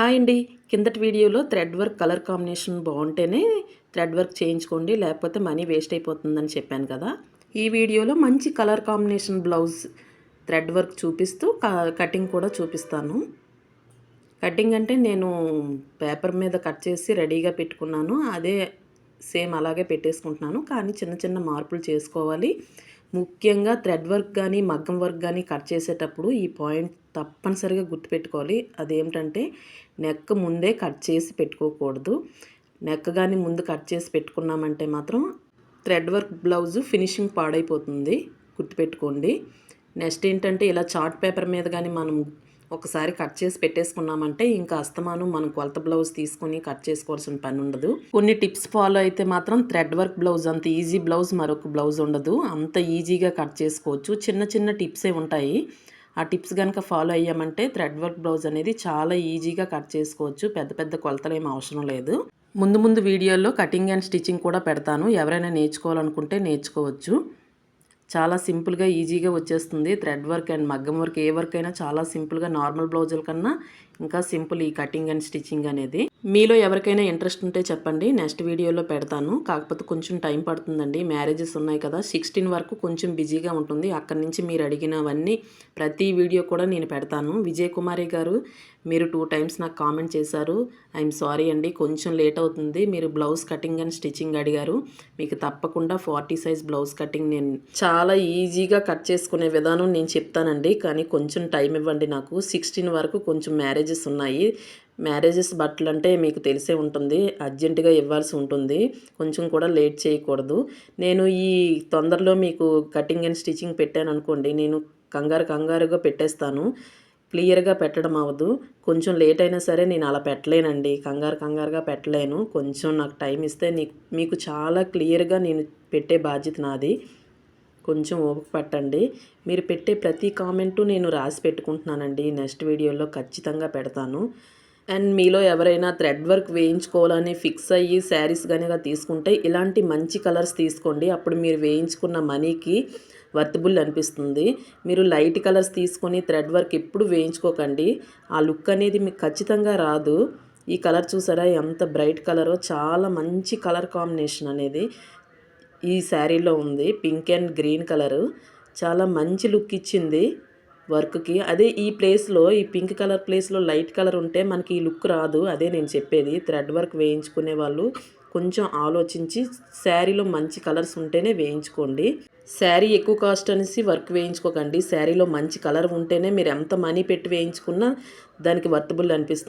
Hi అండి. కిందటి వీడియోలో థ్రెడ్ వర్క్ కలర్ కాంబినేషన్ బాగుంటేనే థ్రెడ్ వర్క్ చేయించుకోండి లేకపోతే మనీ వేస్ట్ అయిపోతుందని చెప్పాను కదా. ఈ వీడియోలో మంచి colour combination blouse thread work చూపిస్తూ కటింగ్ కూడా చూపిస్తాను. కటింగ్ అంటే నేను పేపర్ మీద కట్ చేసి రెడీగా పెట్టుకున్నాను. అదే సేమ్ అలాగే పెట్టేసుకుంటున్నాను. కానీ చిన్న చిన్న మార్పులు చేసుకోవాలి. ముఖ్యంగా థ్రెడ్ వర్క్ కానీ మగ్గం వర్క్ కానీ కట్ చేసేటప్పుడు ఈ పాయింట్ తప్పనిసరిగా గుర్తుపెట్టుకోవాలి. అదేమిటంటే నెక్ ముందే కట్ చేసి పెట్టుకోకూడదు. నెక్ కానీ ముందు కట్ చేసి పెట్టుకున్నామంటే మాత్రం థ్రెడ్ వర్క్ బ్లౌజ్ ఫినిషింగ్ పాడైపోతుంది. గుర్తుపెట్టుకోండి. నెక్స్ట్ ఏంటంటే ఇలా చార్ట్ పేపర్ మీద కానీ మనం ఒకసారి కట్ చేసి పెట్టేసుకున్నామంటే ఇంకా అస్తమానం మనం కొలత బ్లౌజ్ తీసుకొని కట్ చేసుకోవాల్సిన పని ఉండదు. కొన్ని టిప్స్ ఫాలో అయితే మాత్రం థ్రెడ్ వర్క్ బ్లౌజ్ అంత ఈజీ బ్లౌజ్ మరొక బ్లౌజ్ ఉండదు. అంత ఈజీగా కట్ చేసుకోవచ్చు. చిన్న చిన్న టిప్సే ఉంటాయి. ఆ టిప్స్ కనుక ఫాలో అయ్యామంటే థ్రెడ్ వర్క్ బ్లౌజ్ అనేది చాలా ఈజీగా కట్ చేసుకోవచ్చు. పెద్ద పెద్ద కొలతలు ఏం అవసరం లేదు. ముందు ముందు వీడియోల్లో కటింగ్ అండ్ స్టిచ్చింగ్ కూడా పెడతాను. ఎవరైనా నేర్చుకోవాలనుకుంటే నేర్చుకోవచ్చు. చాలా సింపుల్గా ఈజీగా వచ్చేస్తుంది. థ్రెడ్ వర్క్ అండ్ మగ్గం వర్క్ ఏ వర్క్ అయినా చాలా సింపుల్గా నార్మల్ బ్లౌజుల కన్నా ఇంకా సింపుల్ ఈ కటింగ్ అండ్ స్టిచ్చింగ్ అనేది. మీలో ఎవరికైనా ఇంట్రెస్ట్ ఉంటే చెప్పండి. నెక్స్ట్ వీడియోలో పెడతాను. కాకపోతే కొంచెం టైం పడుతుందండి. మ్యారేజెస్ ఉన్నాయి కదా. సిక్స్టీన్ వరకు కొంచెం బిజీగా ఉంటుంది. అక్కడి నుంచి మీరు అడిగినవన్నీ ప్రతి వీడియో కూడా నేను పెడతాను. విజయ్ కుమారి గారు మీరు టూ టైమ్స్ నాకు కామెంట్ చేశారు. ఐఎమ్ సారీ అండి. కొంచెం లేట్ అవుతుంది. మీరు బ్లౌజ్ కటింగ్ అండ్ స్టిచ్చింగ్ అడిగారు. మీకు తప్పకుండా ఫార్టీ సైజ్ బ్లౌజ్ కటింగ్ నేను చాలా ఈజీగా కట్ చేసుకునే విధానం నేను చెప్తానండి. కానీ కొంచెం టైం ఇవ్వండి నాకు. సిక్స్టీన్ వరకు కొంచెం మ్యారేజెస్ ఉన్నాయి. మ్యారేజెస్ బట్టలు అంటే మీకు తెలిసే ఉంటుంది. అర్జెంటుగా ఇవ్వాల్సి ఉంటుంది. కొంచెం కూడా లేట్ చేయకూడదు. నేను ఈ తొందరలో మీకు కటింగ్ అండ్ స్టిచ్చింగ్ పెట్టాను అనుకోండి. నేను కంగారు కంగారుగా పెట్టేస్తాను. క్లియర్గా పెట్టడం అవ్వదు. కొంచెం లేట్ అయినా సరే నేను అలా పెట్టలేనండి. కంగారు కంగారుగా పెట్టలేను. కొంచెం నాకు టైం ఇస్తే మీకు చాలా క్లియర్గా నేను పెట్టే బాధ్యత నాది. కొంచెం ఓపిక పట్టండి. మీరు పెట్టే ప్రతి కామెంటు నేను రాసి పెట్టుకుంటున్నానండి. నెక్స్ట్ వీడియోలో ఖచ్చితంగా పెడతాను. అండ్ మీలో ఎవరైనా థ్రెడ్ వర్క్ వేయించుకోవాలని ఫిక్స్ అయ్యి శారీస్ కనుక తీసుకుంటే ఇలాంటి మంచి కలర్స్ తీసుకోండి. అప్పుడు మీరు వేయించుకున్న మనీకి వర్తబుల్ అనిపిస్తుంది. మీరు లైట్ కలర్స్ తీసుకొని థ్రెడ్ వర్క్ ఎప్పుడు వేయించుకోకండి. ఆ లుక్ అనేది మీకు ఖచ్చితంగా రాదు. ఈ కలర్ చూసారా? ఎంత బ్రైట్ కలరో చాలా మంచి కలర్ కాంబినేషన్ అనేది ఈ శారీలో ఉంది. Pink and green colour. చాలా మంచి లుక్ ఇచ్చింది. వర్క్కి. అదే ఈ ప్లేస్లో ఈ పింక్ కలర్ ప్లేస్లో లైట్ కలర్ ఉంటే మనకి ఈ లుక్ రాదు. అదే నేను చెప్పేది. థ్రెడ్ వర్క్ వేయించుకునే వాళ్ళు కొంచెం ఆలోచించి శారీలో మంచి కలర్స్ ఉంటేనే వేయించుకోండి. శారీ ఎక్కువ కాస్ట్ అనేసి వర్క్ వేయించుకోకండి. శారీలో మంచి కలర్ ఉంటేనే మీరు ఎంత మనీ పెట్టి వేయించుకున్నా దానికి వర్తబుల్ అనిపిస్తుంది.